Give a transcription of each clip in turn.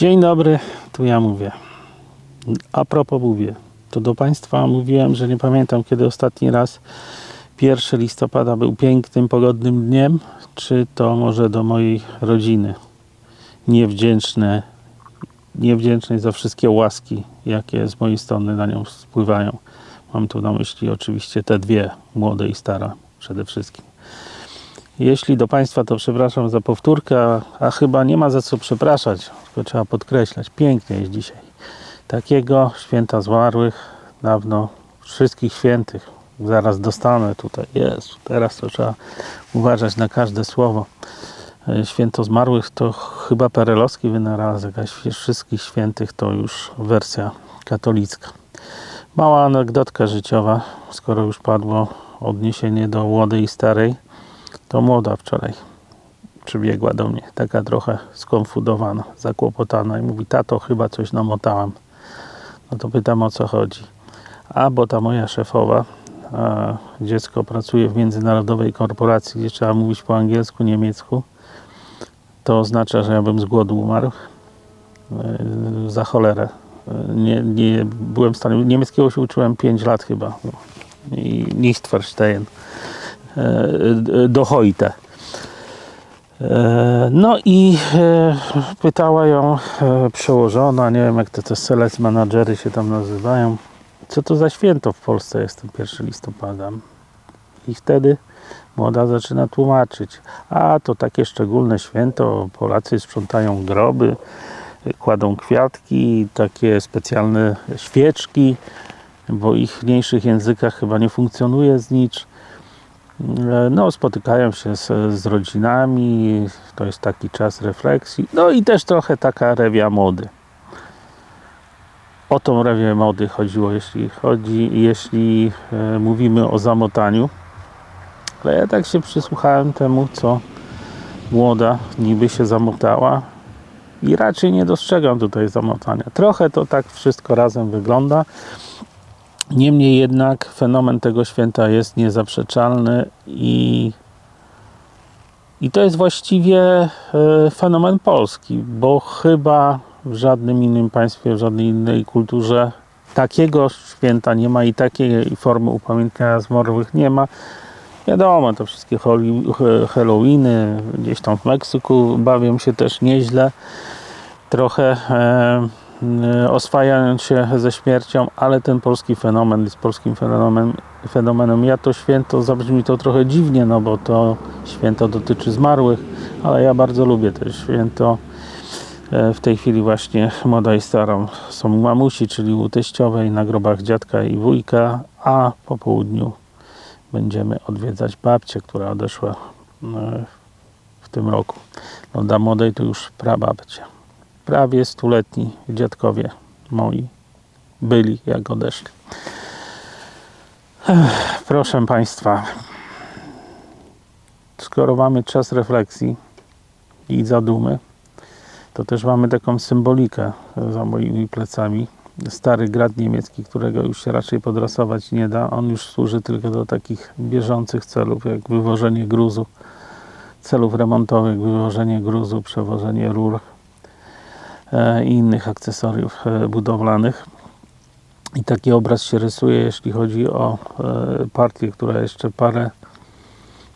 Dzień dobry, tu ja mówię. A propos mówię, to do Państwa mówiłem, że nie pamiętam kiedy ostatni raz 1 listopada był pięknym, pogodnym dniem, czy to może do mojej rodziny. Niewdzięczne, niewdzięcznej za wszystkie łaski, jakie z mojej strony na nią spływają. Mam tu na myśli oczywiście te dwie, młode i stara przede wszystkim. Jeśli do Państwa, to przepraszam za powtórkę, a, chyba nie ma za co przepraszać, tylko trzeba podkreślać. Pięknie jest dzisiaj. Takiego święta zmarłych dawno, wszystkich świętych. Zaraz dostanę tutaj. Jest, teraz to trzeba uważać na każde słowo. E, święto zmarłych to chyba perelowski wynalazek, a wszystkich świętych to już wersja katolicka. Mała anegdotka życiowa, skoro już padło odniesienie do młodej i starej to młoda wczoraj przybiegła do mnie, taka trochę skonfudowana, zakłopotana i mówi, tato, chyba coś namotałam. No to pytam, o co chodzi. A, bo ta moja szefowa, a, dziecko pracuje w międzynarodowej korporacji, gdzie trzeba mówić po angielsku, niemiecku. To oznacza, że ja bym z głodu umarł. E, za cholerę. E, nie, nie byłem w stanie, niemieckiego się uczyłem 5 lat chyba. I nicht verstehen. E, do Hojte. E, no i e, pytała ją przełożona, nie wiem jak te, te select managery się tam nazywają, co to za święto w Polsce jest ten 1 listopada. I wtedy młoda zaczyna tłumaczyć, a to takie szczególne święto, Polacy sprzątają groby, kładą kwiatki, takie specjalne świeczki, bo ich mniejszych językach chyba nie funkcjonuje znicz E, no, spotykają się z, z rodzinami, to jest taki czas refleksji, no i też trochę taka rewia mody. O tą rewię mody chodziło, jeśli chodzi, jeśli e, mówimy o zamotaniu. Ale ja tak się przysłuchałem temu, co młoda niby się zamotała i raczej nie dostrzegam tutaj zamotania. Trochę to tak wszystko razem wygląda. Niemniej jednak fenomen tego święta jest niezaprzeczalny i, i to jest właściwie e, fenomen polski, bo chyba w żadnym innym państwie, w żadnej innej kulturze takiego święta nie ma i takiej formy upamiętniania zmarłych nie ma. Wiadomo, to wszystkie Halloweeny gdzieś tam w Meksyku bawią się też nieźle. Trochę E, oswajając się ze śmiercią, ale ten polski fenomen jest polskim fenomenem, fenomenem. Ja to święto, zabrzmi to trochę dziwnie, no bo to święto dotyczy zmarłych, ale ja bardzo lubię to święto. E, w tej chwili właśnie młoda i starą są mamusi, czyli u teściowej na grobach dziadka i wujka, a po południu będziemy odwiedzać babcię, która odeszła e, w tym roku. No dla młodej to już prababcia prawie stuletni dziadkowie moi byli, jak odeszli. Ech, proszę Państwa, skoro mamy czas refleksji i zadumy, to też mamy taką symbolikę za moimi plecami. Stary grad niemiecki, którego już się raczej podrasować nie da. On już służy tylko do takich bieżących celów, jak wywożenie gruzu, celów remontowych, wywożenie gruzu, przewożenie rur, i innych akcesoriów e, budowlanych. I taki obraz się rysuje, jeśli chodzi o e, partię, która jeszcze parę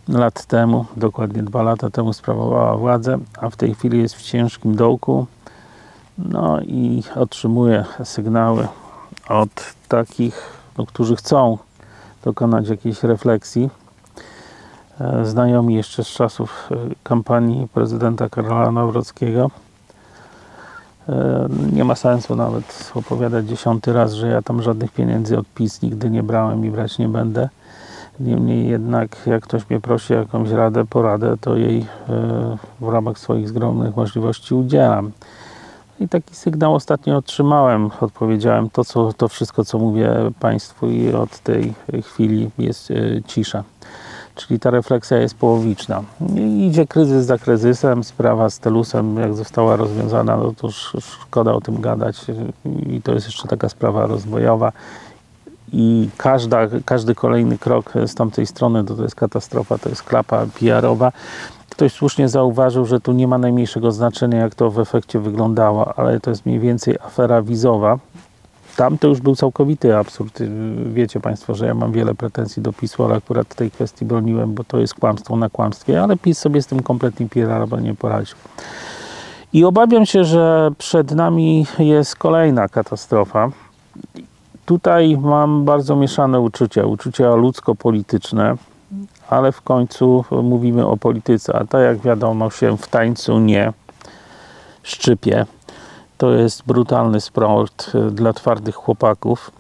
lat temu, dokładnie dwa lata temu sprawowała władzę, a w tej chwili jest w ciężkim dołku. No i otrzymuje sygnały od takich, no, którzy chcą dokonać jakiejś refleksji. Znajomi jeszcze z czasów kampanii prezydenta Karola Nawrockiego E, nie ma sensu nawet opowiadać dziesiąty raz, że ja tam żadnych pieniędzy od PiS nigdy nie brałem i brać nie będę. Niemniej jednak, jak ktoś mnie prosi o jakąś radę, poradę, to jej e, w ramach swoich skromnych możliwości udzielam. I taki sygnał ostatnio otrzymałem. Odpowiedziałem to, co, to wszystko, co mówię Państwu i od tej chwili jest e, cisza czyli ta refleksja jest połowiczna. I idzie kryzys za kryzysem, sprawa z Telusem, jak została rozwiązana, no to szkoda o tym gadać i to jest jeszcze taka sprawa rozwojowa i każda, każdy kolejny krok z tamtej strony to, to jest katastrofa, to jest klapa PR-owa. Ktoś słusznie zauważył, że tu nie ma najmniejszego znaczenia, jak to w efekcie wyglądało, ale to jest mniej więcej afera wizowa. Tam to już był całkowity absurd. Wiecie Państwo, że ja mam wiele pretensji do PiSu, ale akurat tej kwestii broniłem, bo to jest kłamstwo na kłamstwie, ale PiS sobie z tym kompletnie pierara nie poradził. I obawiam się, że przed nami jest kolejna katastrofa. Tutaj mam bardzo mieszane uczucia, uczucia ludzko-polityczne, ale w końcu mówimy o polityce, a tak jak wiadomo się w tańcu nie szczypie. To jest brutalny sport dla twardych chłopaków.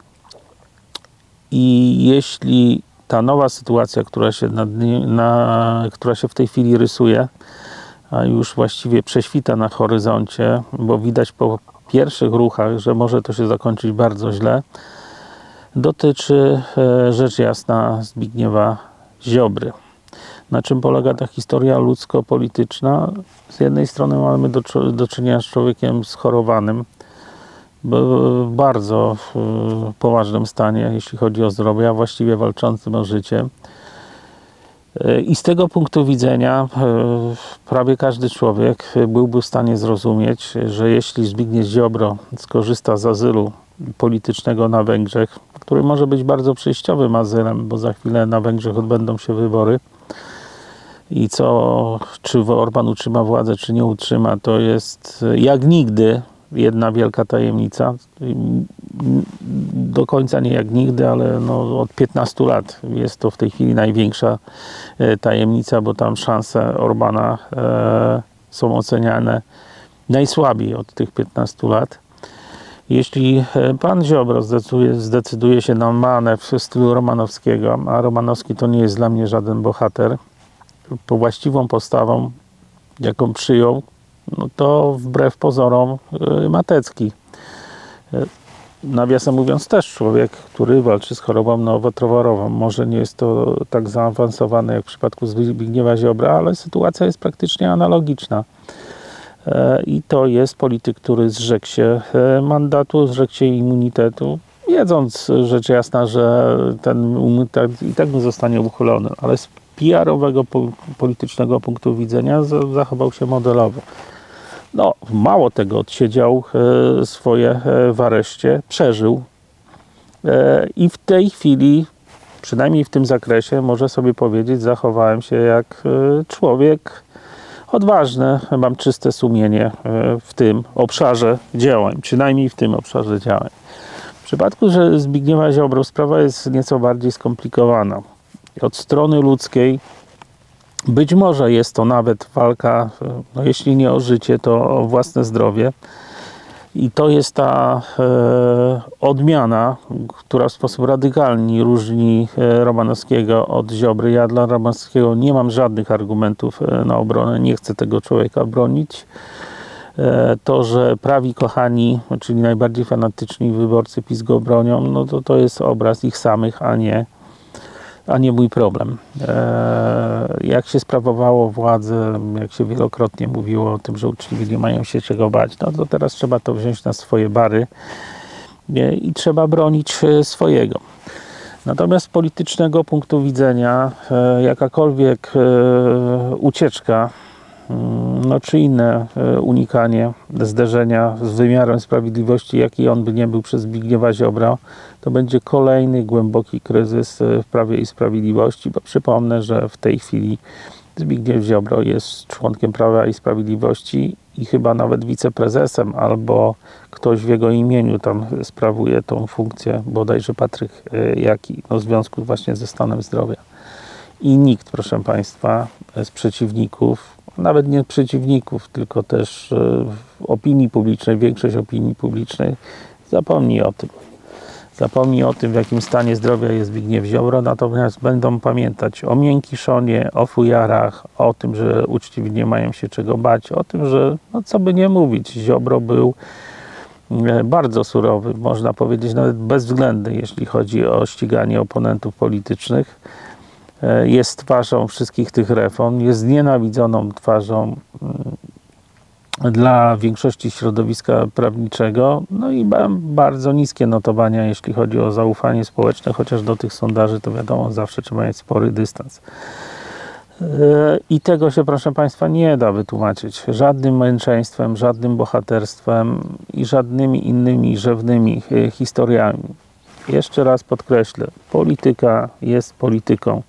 I jeśli ta nowa sytuacja, która się, na, na, która się w tej chwili rysuje, a już właściwie prześwita na horyzoncie, bo widać po pierwszych ruchach, że może to się zakończyć bardzo źle, dotyczy e, rzecz jasna Zbigniewa Ziobry. Na czym polega ta historia ludzko-polityczna? Z jednej strony mamy do, do czynienia z człowiekiem schorowanym, w bardzo poważnym stanie, jeśli chodzi o zdrowie, a właściwie walczącym o życie. I z tego punktu widzenia e, prawie każdy człowiek byłby w stanie zrozumieć, że jeśli Zbigniew Ziobro skorzysta z azylu politycznego na Węgrzech, który może być bardzo przejściowym azylem, bo za chwilę na Węgrzech odbędą się wybory i co, czy Orban utrzyma władzę, czy nie utrzyma, to jest jak nigdy jedna wielka tajemnica. Do końca nie jak nigdy, ale no od 15 lat jest to w tej chwili największa e, tajemnica, bo tam szanse Orbana e, są oceniane najsłabiej od tych 15 lat. Jeśli e, pan Ziobro zdecyduje, zdecyduje się na manewr w stylu Romanowskiego, a Romanowski to nie jest dla mnie żaden bohater, po właściwą postawą, jaką przyjął, no to wbrew pozorom y, Matecki. Y, nawiasem mówiąc też człowiek, który walczy z chorobą nowotworową. Może nie jest to tak zaawansowane jak w przypadku Zbigniewa Ziobra, ale sytuacja jest praktycznie analogiczna. E, I to jest polityk, który zrzekł się e, mandatu, zrzekł się immunitetu, wiedząc rzecz jasna, że ten immunitet i tak nie zostanie uchylony, ale PR-owego politycznego punktu widzenia zachował się modelowo. No, mało tego, odsiedział e, swoje e, w areszcie, przeżył e, i w tej chwili, przynajmniej w tym zakresie, może sobie powiedzieć, zachowałem się jak człowiek odważny, mam czyste sumienie w tym obszarze działań, przynajmniej w tym obszarze działań. W przypadku że Zbigniewa Ziobro sprawa jest nieco bardziej skomplikowana. Od strony ludzkiej być może jest to nawet walka, no jeśli nie o życie, to o własne zdrowie. I to jest ta e, odmiana, która w sposób radykalny różni e, Romanowskiego od Ziobry. Ja dla Romanowskiego nie mam żadnych argumentów e, na obronę, nie chcę tego człowieka bronić. E, to, że prawi kochani, czyli najbardziej fanatyczni wyborcy PiS go bronią, no to to jest obraz ich samych, a nie a nie mój problem. E, jak się sprawowało władzę, jak się wielokrotnie mówiło o tym, że uczciwi nie mają się czego bać, no to teraz trzeba to wziąć na swoje bary i trzeba bronić e, swojego. Natomiast z politycznego punktu widzenia e, jakakolwiek ucieczka no, czy inne e, unikanie zderzenia z wymiarem sprawiedliwości, jaki on by nie był przez Zbigniewa Ziobra, to będzie kolejny głęboki kryzys e, w Prawie i Sprawiedliwości, bo przypomnę, że w tej chwili Zbigniew Ziobro jest członkiem Prawa i Sprawiedliwości i chyba nawet wiceprezesem, albo ktoś w jego imieniu tam sprawuje tą funkcję, bodajże Patryk e, Jaki, no, w związku właśnie ze stanem zdrowia. I nikt, proszę Państwa, z przeciwników nawet nie przeciwników, tylko też e, opinii publicznej, większość opinii publicznej zapomni o tym. Zapomni o tym, w jakim stanie zdrowia jest Zbigniew Ziobro, natomiast będą pamiętać o miękkiszonie, o fujarach, o tym, że uczciwi nie mają się czego bać, o tym, że, no co by nie mówić, Ziobro był e, bardzo surowy, można powiedzieć nawet bezwzględny, jeśli chodzi o ściganie oponentów politycznych jest twarzą wszystkich tych reform, jest znienawidzoną twarzą mm, dla większości środowiska prawniczego, no i bardzo niskie notowania, jeśli chodzi o zaufanie społeczne, chociaż do tych sondaży to wiadomo, zawsze trzeba mieć spory dystans. I tego się, proszę Państwa, nie da wytłumaczyć żadnym męczeństwem, żadnym bohaterstwem i żadnymi innymi rzewnymi e, historiami. Jeszcze raz podkreślę, polityka jest polityką.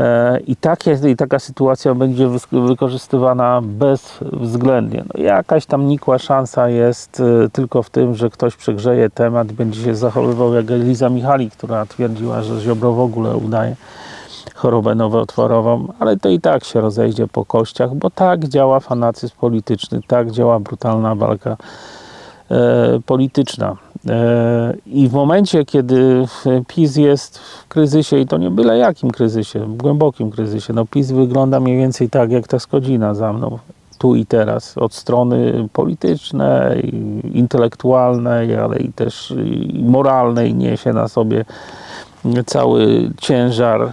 E, I, takie, I taka sytuacja będzie wykorzystywana bezwzględnie. No jakaś tam nikła szansa jest e, tylko w tym, że ktoś przegrzeje temat, będzie się zachowywał jak Eliza Michali, która twierdziła, że Ziobro w ogóle udaje chorobę nowotworową, ale to i tak się rozejdzie po kościach, bo tak działa fanatyzm polityczny, tak działa brutalna walka polityczna. E, I w momencie, kiedy PiS jest w kryzysie, i to nie byle jakim kryzysie, głębokim kryzysie, no PiS wygląda mniej więcej tak, jak ta Skodzina za mną, tu i teraz, od strony politycznej, intelektualnej, ale i też moralnej niesie na sobie cały ciężar, e,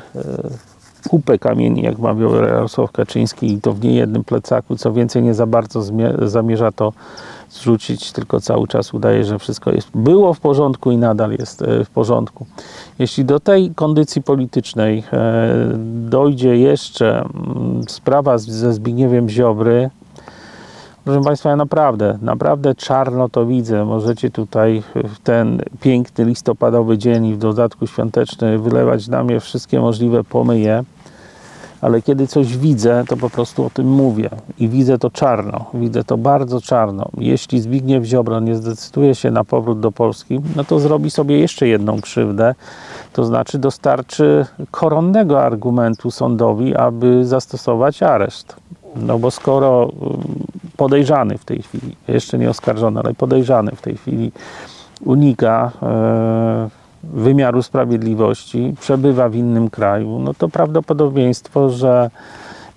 kupę kamieni, jak mawiał Jarosław Kaczyński i to w niejednym plecaku, co więcej nie za bardzo zamierza to zrzucić, tylko cały czas udaje, że wszystko jest, było w porządku i nadal jest e, w porządku. Jeśli do tej kondycji politycznej e, dojdzie jeszcze mm, sprawa ze Zbigniewem Ziobry, Proszę Państwa, ja naprawdę, naprawdę czarno to widzę. Możecie tutaj w ten piękny listopadowy dzień i w dodatku świąteczny wylewać na mnie wszystkie możliwe pomyje, ale kiedy coś widzę, to po prostu o tym mówię i widzę to czarno, widzę to bardzo czarno. Jeśli Zbigniew Ziobro nie zdecyduje się na powrót do Polski, no to zrobi sobie jeszcze jedną krzywdę, to znaczy dostarczy koronnego argumentu sądowi, aby zastosować areszt. No bo skoro podejrzany w tej chwili, jeszcze nie oskarżony, ale podejrzany w tej chwili unika e, wymiaru sprawiedliwości, przebywa w innym kraju, no to prawdopodobieństwo, że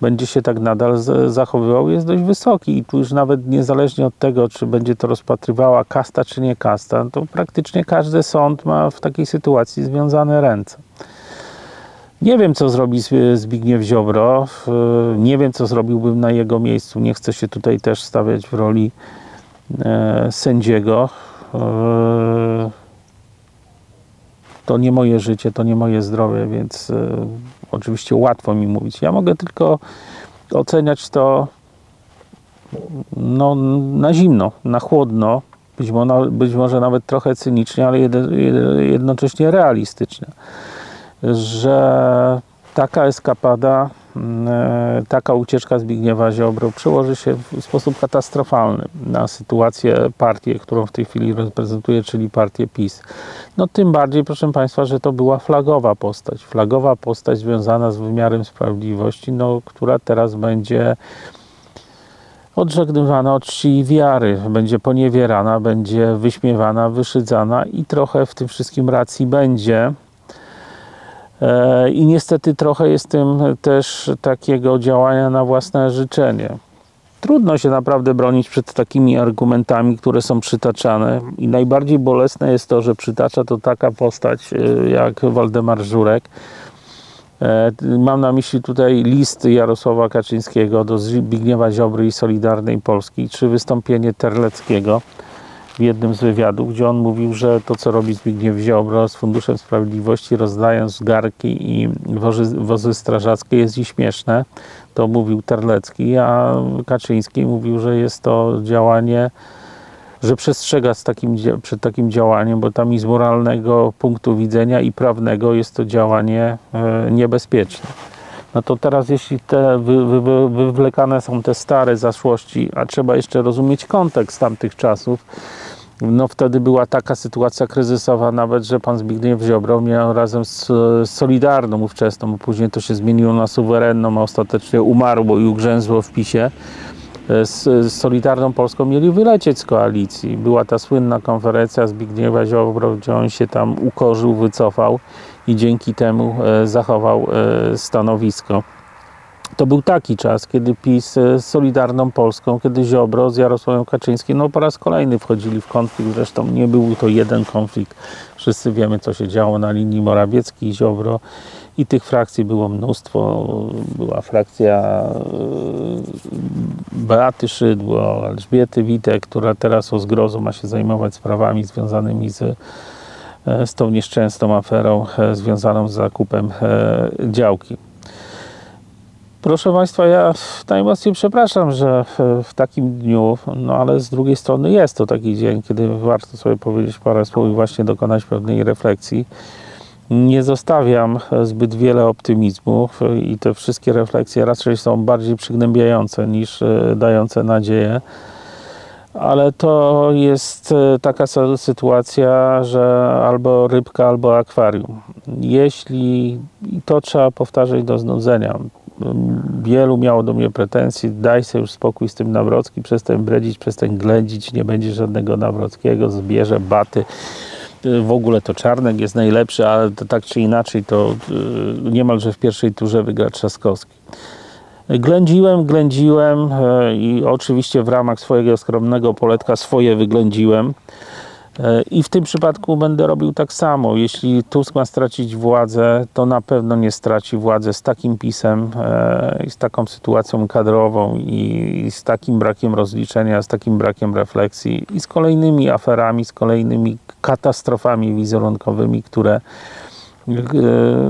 będzie się tak nadal zachowywał, jest dość wysoki. I tu już nawet niezależnie od tego, czy będzie to rozpatrywała kasta, czy nie kasta, to praktycznie każdy sąd ma w takiej sytuacji związane ręce. Nie wiem, co zrobi Zbigniew Ziobro. Nie wiem, co zrobiłbym na jego miejscu. Nie chcę się tutaj też stawiać w roli e, sędziego. To nie moje życie, to nie moje zdrowie, więc e, oczywiście łatwo mi mówić. Ja mogę tylko oceniać to no, na zimno, na chłodno, być może, być może nawet trochę cynicznie, ale jednocześnie realistycznie że taka eskapada, mm, e, taka ucieczka Zbigniewa Ziobro przełoży się w sposób katastrofalny na sytuację partii, którą w tej chwili reprezentuje, czyli partię PiS. No tym bardziej, proszę Państwa, że to była flagowa postać. Flagowa postać związana z wymiarem sprawiedliwości, no, która teraz będzie odżegnywana od czci i wiary, będzie poniewierana, będzie wyśmiewana, wyszydzana i trochę w tym wszystkim racji będzie. E, I niestety trochę jest tym też takiego działania na własne życzenie. Trudno się naprawdę bronić przed takimi argumentami, które są przytaczane. I najbardziej bolesne jest to, że przytacza to taka postać e, jak Waldemar Żurek. E, mam na myśli tutaj list Jarosława Kaczyńskiego do Zbigniewa Ziobry i Solidarnej Polski, czy wystąpienie Terleckiego w jednym z wywiadów, gdzie on mówił, że to, co robi Zbigniew Ziobro z Funduszem Sprawiedliwości, rozdając garki i wozy, wozy strażackie, jest i śmieszne. To mówił Terlecki, a Kaczyński mówił, że jest to działanie, że przestrzega z takim, przed takim działaniem, bo tam i z moralnego punktu widzenia i prawnego jest to działanie e, niebezpieczne. No to teraz, jeśli te wy, wy, wywlekane są te stare zaszłości, a trzeba jeszcze rozumieć kontekst tamtych czasów, no wtedy była taka sytuacja kryzysowa nawet, że pan Zbigniew Ziobro miał razem z Solidarną ówczesną, później to się zmieniło na suwerenną, a ostatecznie umarło i ugrzęzło w PiSie, z, Solidarną Polską mieli wylecieć z koalicji. Była ta słynna konferencja Zbigniewa Ziobro, gdzie on się tam ukorzył, wycofał i dzięki temu e, zachował e, stanowisko. To był taki czas, kiedy PiS z Solidarną Polską, kiedy Ziobro z Jarosławem Kaczyńskim, no po raz kolejny wchodzili w konflikt. Zresztą nie był to jeden konflikt. Wszyscy wiemy, co się działo na linii Morawiecki-Ziobro i tych frakcji było mnóstwo. Była frakcja e, Beaty Szydło, Elżbiety Witek, która teraz o zgrozu ma się zajmować sprawami związanymi z, e, z tą nieszczęsną, aferą e, związaną z zakupem działki. Proszę Państwa, ja najmocniej przepraszam, że w takim dniu, no ale z drugiej strony jest to taki dzień, kiedy warto sobie powiedzieć parę słów i właśnie dokonać pewnej refleksji. Nie zostawiam zbyt wiele optymizmu i te wszystkie refleksje raczej są bardziej przygnębiające niż e, dające nadzieję. Ale to jest e, taka sytuacja, że albo rybka, albo akwarium. Jeśli, i to trzeba powtarzać do znudzenia, wielu miało do mnie pretensje, daj sobie już spokój z tym Nawrocki, przestań bredzić, przestań ględzić, nie będzie żadnego Nawrockiego, zbierze baty. W ogóle to Czarnek jest najlepszy, ale tak czy inaczej to y, niemalże w pierwszej turze wygra Trzaskowski. Ględziłem, ględziłem e, i oczywiście w ramach swojego skromnego poletka swoje wyględziłem. E, I w tym przypadku będę robił tak samo. Jeśli Tusk ma stracić władzę, to na pewno nie straci władzę z takim pisem e, i z taką sytuacją kadrową i z takim brakiem rozliczenia, z takim brakiem refleksji i z kolejnymi aferami, z kolejnymi katastrofami wizerunkowymi, które e,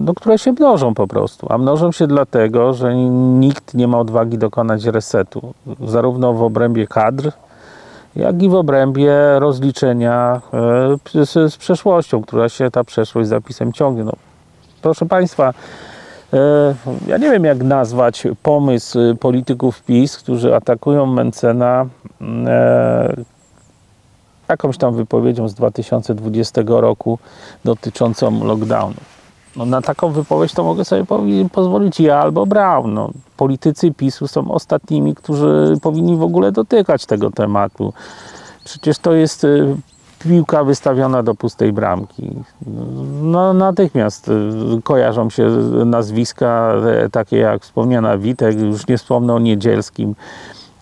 no, które się mnożą po prostu. A mnożą się dlatego, że nikt nie ma odwagi dokonać resetu. Zarówno w obrębie kadr, jak i w obrębie rozliczenia e, z, z przeszłością, która się ta przeszłość zapisem ciągnie. No, proszę Państwa, e, ja nie wiem jak nazwać pomysł polityków PiS, którzy atakują Mencena e, jakąś tam wypowiedzią z 2020 roku dotyczącą lockdownu. No, na taką wypowiedź to mogę sobie pozwolić ja albo Braun. No, politycy PiSu są ostatnimi, którzy powinni w ogóle dotykać tego tematu. Przecież to jest y, piłka wystawiona do pustej bramki. No, natychmiast y, kojarzą się nazwiska e, takie jak wspomniana Witek, już nie wspomnę o Niedzielskim,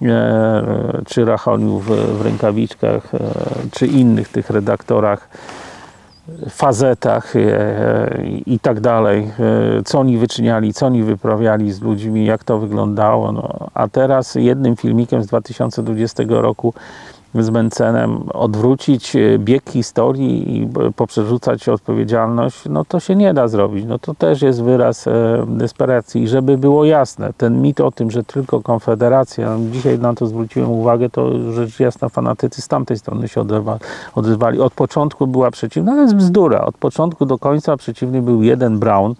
e, czy Rachoniu w, w rękawiczkach, e, czy innych tych redaktorach fazetach e, i tak dalej, e, co oni wyczyniali, co oni wyprawiali z ludźmi, jak to wyglądało. No, a teraz jednym filmikiem z 2020 roku z Mencenem odwrócić e, bieg historii i poprzerzucać odpowiedzialność, no to się nie da zrobić. No to też jest wyraz e, desperacji. I żeby było jasne, ten mit o tym, że tylko Konfederacja, dzisiaj na to zwróciłem uwagę, to rzecz jasna fanatycy z tamtej strony się odezwali. Od początku była przeciwna, ale jest bzdura. Od początku do końca przeciwny był jeden Brown,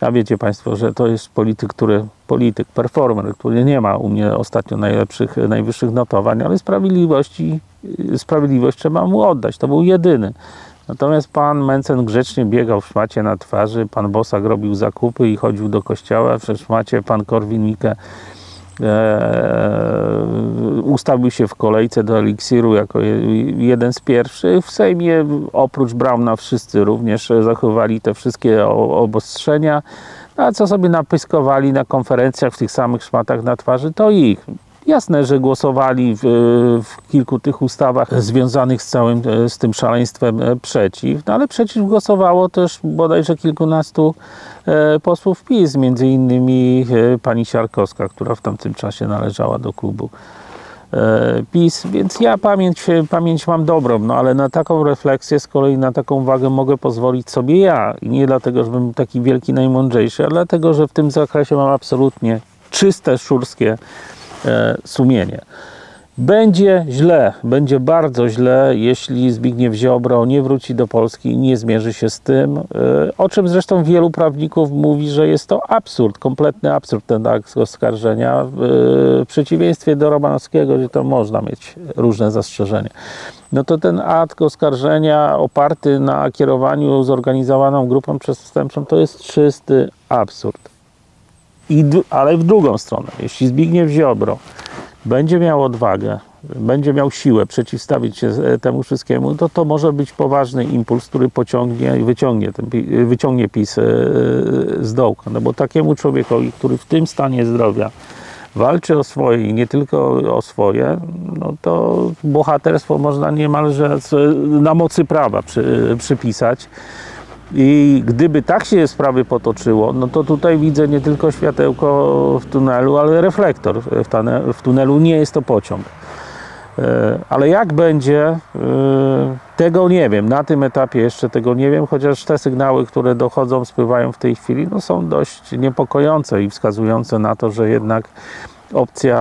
a wiecie Państwo, że to jest polityk, który, polityk, performer, który nie ma u mnie ostatnio najlepszych, najwyższych notowań, ale sprawiedliwości, sprawiedliwość trzeba mu oddać. To był jedyny. Natomiast pan Mencen grzecznie biegał w szmacie na twarzy, pan Bosak robił zakupy i chodził do kościoła, w szmacie pan Korwin-Mikke e, ustawił się w kolejce do eliksiru jako jeden z pierwszych. W Sejmie oprócz Brauna wszyscy również zachowali te wszystkie obostrzenia. A co sobie napyskowali na konferencjach w tych samych szmatach na twarzy, to ich. Jasne, że głosowali w, w, kilku tych ustawach związanych z całym z tym szaleństwem e, przeciw, no ale przeciw głosowało też bodajże kilkunastu e, posłów PiS, między innymi e, pani Siarkowska, która w tamtym czasie należała do klubu PiS, więc ja pamięć, pamięć mam dobrą, no ale na taką refleksję, z kolei na taką uwagę mogę pozwolić sobie ja. I nie dlatego, żebym taki wielki, najmądrzejszy, ale dlatego, że w tym zakresie mam absolutnie czyste, szurskie E, sumienie. Będzie źle, będzie bardzo źle, jeśli Zbigniew Ziobro nie wróci do Polski i nie zmierzy się z tym, e, o czym zresztą wielu prawników mówi, że jest to absurd, kompletny absurd ten akt oskarżenia, w przeciwieństwie do Romanowskiego, gdzie to można mieć różne zastrzeżenia. No to ten akt oskarżenia oparty na kierowaniu zorganizowaną grupą przestępczą to jest czysty absurd. I, ale w drugą stronę, jeśli Zbigniew Ziobro będzie miał odwagę, będzie miał siłę przeciwstawić się e, temu wszystkiemu, to to może być poważny impuls, który pociągnie i wyciągnie, ten, wyciągnie PiS e, z dołka. No bo takiemu człowiekowi, który w tym stanie zdrowia walczy o swoje i nie tylko o swoje, no to bohaterstwo można niemalże na mocy prawa przy, przypisać. I gdyby tak się sprawy potoczyło, no to tutaj widzę nie tylko światełko w tunelu, ale reflektor w tunelu. Nie jest to pociąg. E, ale jak będzie, e, Tego nie wiem, na tym etapie jeszcze tego nie wiem, chociaż te sygnały, które dochodzą, spływają w tej chwili, no są dość niepokojące i wskazujące na to, że jednak opcja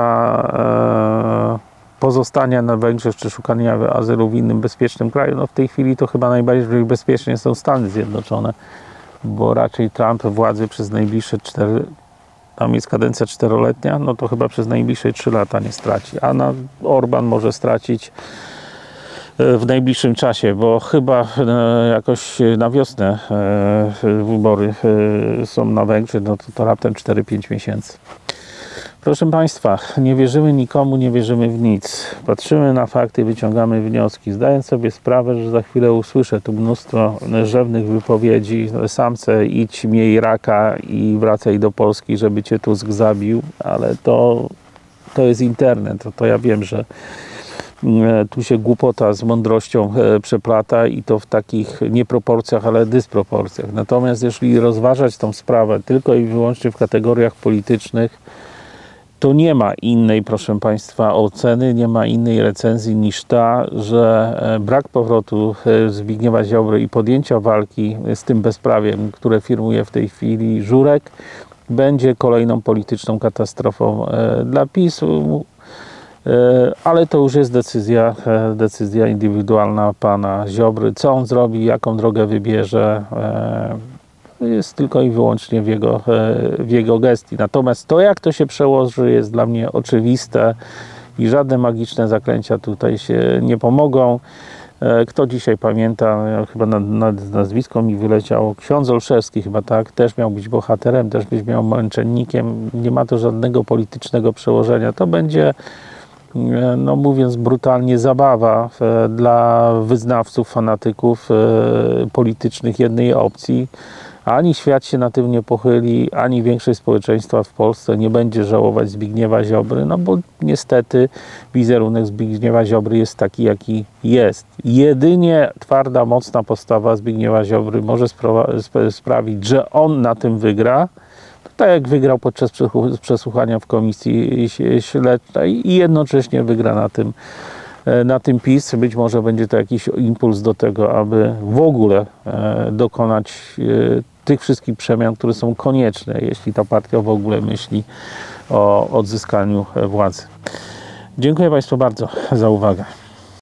e, pozostania na Węgrzech czy szukania azylu w innym bezpiecznym kraju, no w tej chwili to chyba najbardziej bezpiecznie są Stany Zjednoczone, bo raczej Trump władzy przez najbliższe 4 tam jest kadencja czteroletnia, no to chyba przez najbliższe 3 lata nie straci, a na Orban może stracić e, w najbliższym czasie, bo chyba e, jakoś na wiosnę e, wybory są na Węgrzech, no to, to raptem 4-5 miesięcy. Proszę Państwa, nie wierzymy nikomu, nie wierzymy w nic. Patrzymy na fakty, wyciągamy wnioski. Zdając sobie sprawę, że za chwilę usłyszę tu mnóstwo rzewnych wypowiedzi. Samce, idź, miej raka i wracaj do Polski, żeby Cię Tusk zabił. Ale to, to jest internet. To, to ja wiem, że e, tu się głupota z mądrością e, przeplata i to w takich nie proporcjach, ale dysproporcjach. Natomiast jeżeli rozważać tą sprawę tylko i wyłącznie w kategoriach politycznych, to nie ma innej, proszę Państwa, oceny, nie ma innej recenzji niż ta, że e, brak powrotu e, Zbigniewa Ziobry i podjęcia walki z tym bezprawiem, które firmuje w tej chwili Żurek, będzie kolejną polityczną katastrofą e, dla PiSu, ale to już jest decyzja, decyzja indywidualna pana Ziobry. Co on zrobi, jaką drogę wybierze, jest tylko i wyłącznie w jego, e, w jego gestii. Natomiast to, jak to się przełoży, jest dla mnie oczywiste i żadne magiczne zaklęcia tutaj się nie pomogą. E, kto dzisiaj pamięta, chyba nad, nad nazwisko mi wyleciało, ksiądz Olszewski chyba tak, też miał być bohaterem, też być miał męczennikiem. Nie ma to żadnego politycznego przełożenia. To będzie, e, no mówiąc brutalnie, zabawa dla wyznawców, fanatyków politycznych jednej opcji ani świat się na tym nie pochyli, ani większość społeczeństwa w Polsce nie będzie żałować Zbigniewa Ziobry, no bo niestety wizerunek Zbigniewa Ziobry jest taki, jaki jest. Jedynie twarda, mocna postawa Zbigniewa Ziobry może sprawić, że on na tym wygra, tak jak wygrał podczas przesłuchania w komisji śledczej i jednocześnie wygra na tym e, na tym PiS. Być może będzie to jakiś impuls do tego, aby w ogóle e, dokonać e, tych wszystkich przemian, które są konieczne, jeśli ta partia w ogóle myśli o odzyskaniu władzy. Dziękuję Państwu bardzo za uwagę.